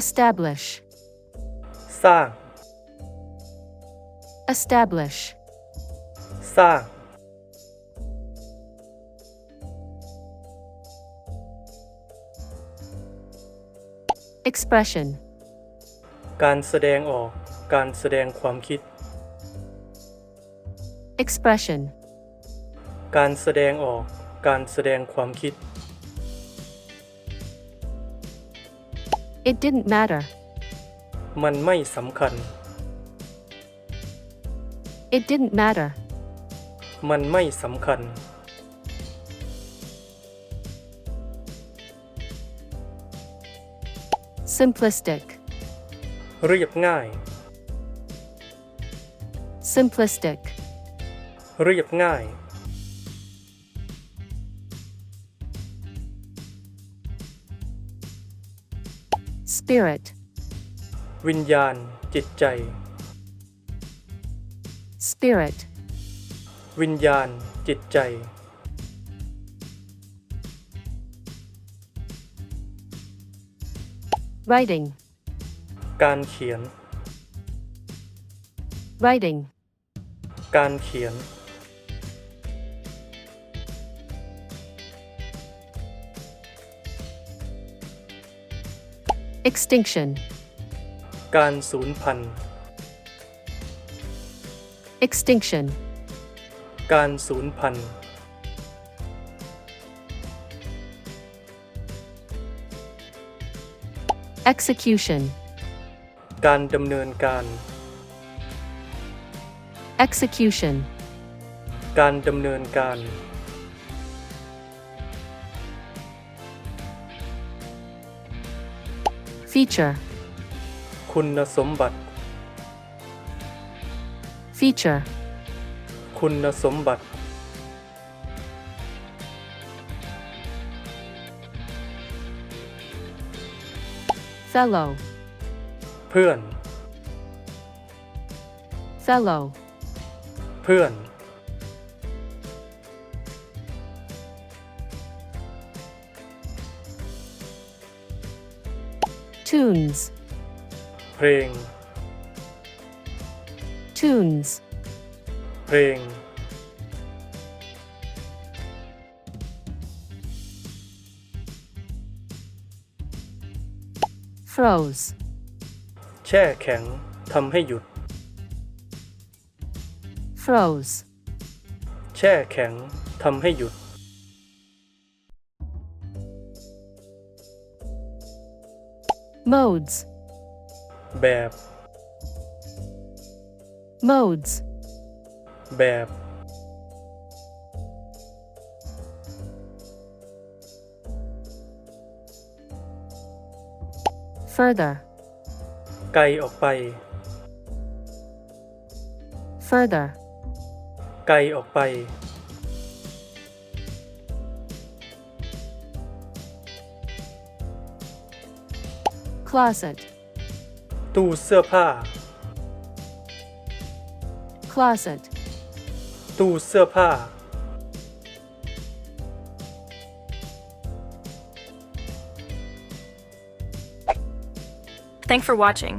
establish, สร้าง establish, สร้าง expression, การแสดงออก การแสดงความคิด expression, การแสดงออก การแสดงความคิด it didn't matter, มันไม่สำคัญ it didn't matter, มันไม่สำคัญ simplistic, เรียบง่าย simplistic, เรียบง่าย spirit, วิญญาณ จิตใจ spirit, วิญญาณ จิตใจ writing, การเขียน writing, การเขียน extinction, การสูญพันธุ์ extinction, การสูญพันธุ์ execution, การดำเนินการ execution, การดำเนินการ feature, คุณสมบัติ feature, คุณสมบัติ fellow, เพื่อน fellow, เพื่อน tunes, เพลง tunes, เพลง froze, แช่แข็งทำให้หยุด froze, แช่แข็งทำให้หยุด modes, แบบ แ modes, บบ further, ไกลออกไป further, ไกลออกไป closet, ตู้เสื้อผ้า closet, ตู้เสื้อผ้า Thanks for watching.